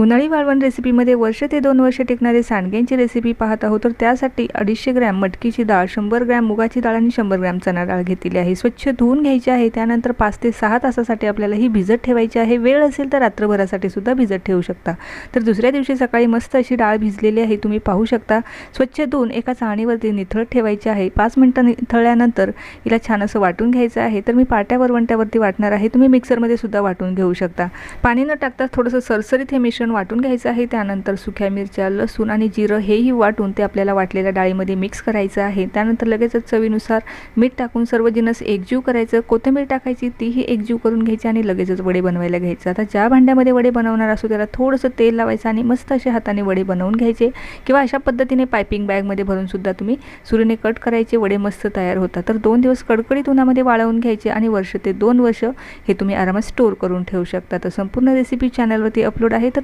उन्हाळी वाळवण रेसिपीमध्ये वर्ष ते दोन वर्ष टिकणारे सांडग्यांची रेसिपी पाहत आहोत तर त्यासाठी अडीचशे ग्रॅम मटकीची डाळ शंभर ग्रॅम मुगाची डाळ आणि शंभर ग्रॅम चणा डाळ घेतलेली आहे. स्वच्छ धुवून घ्यायची आहे त्यानंतर पाच ते सहा तासासाठी आपल्याला ही भिजत ठेवायची आहे. वेळ असेल तर रात्रभरासाठी सुद्धा भिजत ठेवू शकता. तर दुसऱ्या दिवशी सकाळी मस्त अशी डाळ भिजलेली आहे तुम्ही पाहू शकता. स्वच्छ धुवून एका चाळणीवरती निथळ ठेवायची आहे. पाच मिनटं निथळल्यानंतर हिला छान असं वाटून घ्यायचं आहे. तर मी पाट्यावर वंट्यावरती वाटणार आहे तुम्ही मिक्सरमध्ये सुद्धा वाटून घेऊ शकता. पाणी न टाकता थोडंसं सरसरीत हे मिश्रण वाटून घ्यायचं आहे. त्यानंतर सुक्या मिरच्या लसूण आणि जिरं हेही वाटून ते आपल्याला वाटलेल्या डाळीमध्ये मिक्स करायचं आहे. त्यानंतर लगेचच चवीनुसार मीठ टाकून सर्व जिनस एकजीव करायचं. कोथिंबीर टाकायची तीही एकजीव करून घ्यायची आणि लगेचच वडे बनवायला घ्यायचं. आता ज्या भांड्यामध्ये वडे बनवणार असो त्याला थोडंसं तेल लावायचं आणि मस्त असे हाताने वडे बनवून घ्यायचे. किंवा अशा पद्धतीने पायपिंग बॅगमध्ये भरूनसुद्धा तुम्ही सुरीने कट करायचे. वडे मस्त तयार होतात. तर दोन दिवस कडकडीत उन्हामध्ये वाळवून घ्यायचे आणि वर्ष ते दोन वर्ष हे तुम्ही आरामात स्टोअर करून ठेवू शकता. तर संपूर्ण रेसिपी चॅनलवरती अपलोड आहे तर